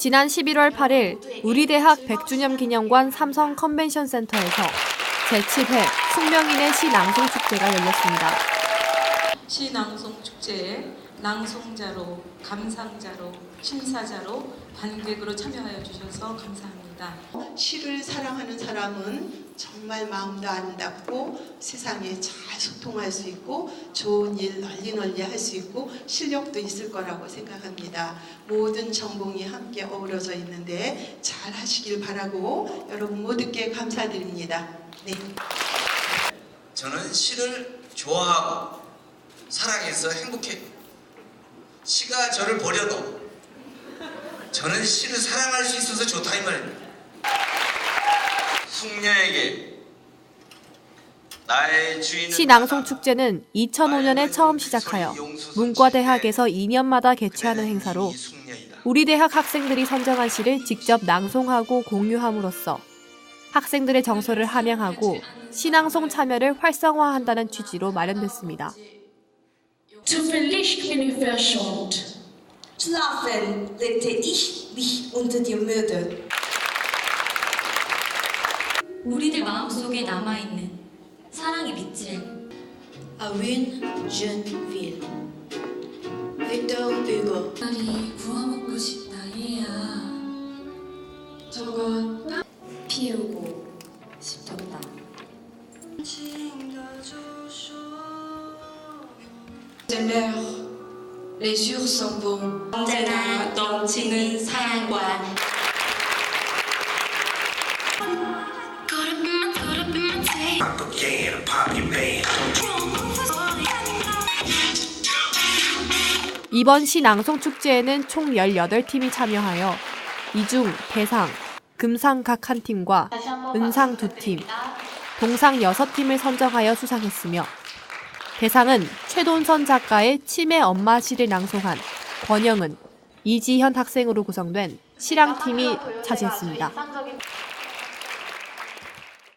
지난 11월 8일 우리 대학 100주년 기념관 삼성 컨벤션 센터에서 제7회 숙명인의 시 낭송 축제가 열렸습니다. 시 낭송 축제에 낭송자로, 감상자로, 심사자로, 관객으로 참여하여 주셔서 감사합니다. 시를 사랑하는 사람은 정말 마음도 아름답고 세상에 잘 소통할 수 있고 좋은 일 널리 널리 할 수 있고 실력도 있을 거라고 생각합니다. 모든 전공이 함께 어우러져 있는데 잘 하시길 바라고 여러분 모두께 감사드립니다. 네. 저는 시를 좋아하고 사랑해서 행복해요. 시가 저를 버려도 저는 시를 사랑할 수 있어서 좋다 이 말입니다. 숙녀에게 나의 주인은 시 낭송 축제는 2005년에 처음 시작하여 문과대학에서 2년마다 개최하는 행사로 우리 대학 학생들이 선정한 시를 직접 낭송하고 공유함으로써 학생들의 정서를 함양하고 시낭송 참여를 활성화한다는 취지로 마련됐습니다. Zufällig bin ich verschont. Schlafen legte ich mich unter die Mütze. 우리들 마음속에 남아있는 사랑의 빛을 jeune ville. Victor Hugo. 빨리 구워먹고 싶다 얘야 저건 피우고 싶었다. Les jours sont bons. 언제나 넘치는 사랑과 이번 시 낭송 축제에는 총 18팀이 참여하여 이중 대상, 금상 각 한 팀과 은상 두 팀, 동상 6팀을 선정하여 수상했으며 대상은 최돈선 작가의 치매 엄마 시를 낭송한 권영은, 이지현 학생으로 구성된 시랑팀이 차지했습니다.